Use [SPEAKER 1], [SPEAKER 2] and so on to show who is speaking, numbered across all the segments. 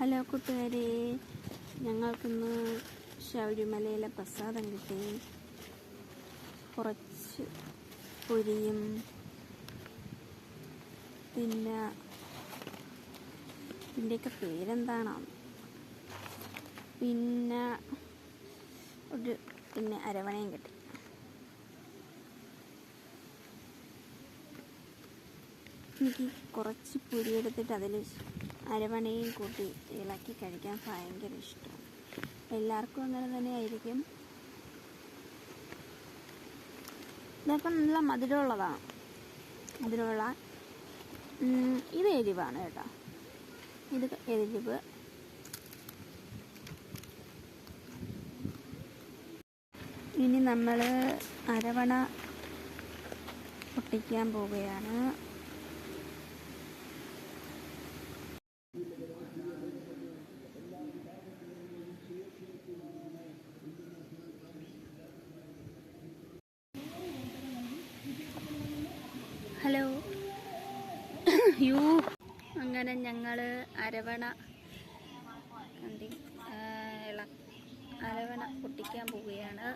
[SPEAKER 1] Hello കൂട്ടുകാരെ. ഞങ്ങൾക്കിന്ന് ശബരിമലയിലെ പ്രസാദം കിട്ടി. കുറച്ച് പൊരിയും. പിന്നെ ഇതിന്റെയൊക്കെ പേരെന്താണോ പിന്നെ ഒരു പിന്നെ അരവണയും കിട്ടി. എനിക്ക് കുറച്ച് പൊരിയെടുത്തിട്ട് അതിൽ അരവണയും കൂട്ടി ഇളക്കി കഴിക്കാൻ ഭയങ്കര ഇഷ്ടമാണ് എല്ലാവർക്കും അങ്ങനെ തന്നെ ആയിരിക്കും ഇതൊക്കെ നല്ല മധുരമുള്ളതാണ്. മധുരമുള്ള ഇത് എരിവാണ് കേട്ടോ. ഇത് എരിവ്. ഇനി നമ്മൾ അരവണ പൊട്ടിക്കാൻ പോവുകയാണ്. ഹലോ. യു. അങ്ങനെ ഞങ്ങൾ അരവണ ആ, ഇള അരവണ പൊട്ടിക്കാൻ പോവുകയാണ്.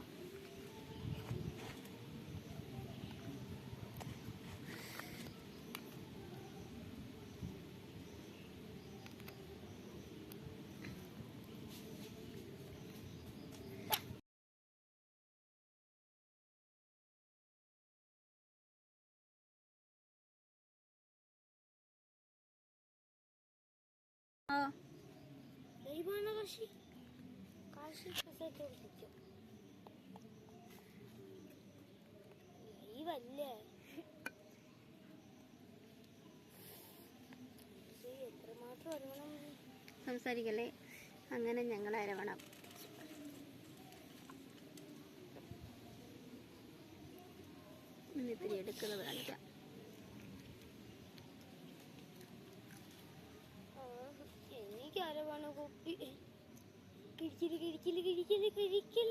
[SPEAKER 2] ദൈവമാണ് കാശി കാശി ദൈവല്ലേ?
[SPEAKER 1] സംസാരിക്കല്ലേ? അങ്ങനെ ഞങ്ങൾ അരവണം. ഇത്തിരി എടുക്കുന്നത് കാണിക്കാം
[SPEAKER 2] എനിക്ക് അരവാണ് കുപ്പി കിഴിക്കൽ കിഴിക്കൽ കിഴിക്കൽ കിഴിക്കൽ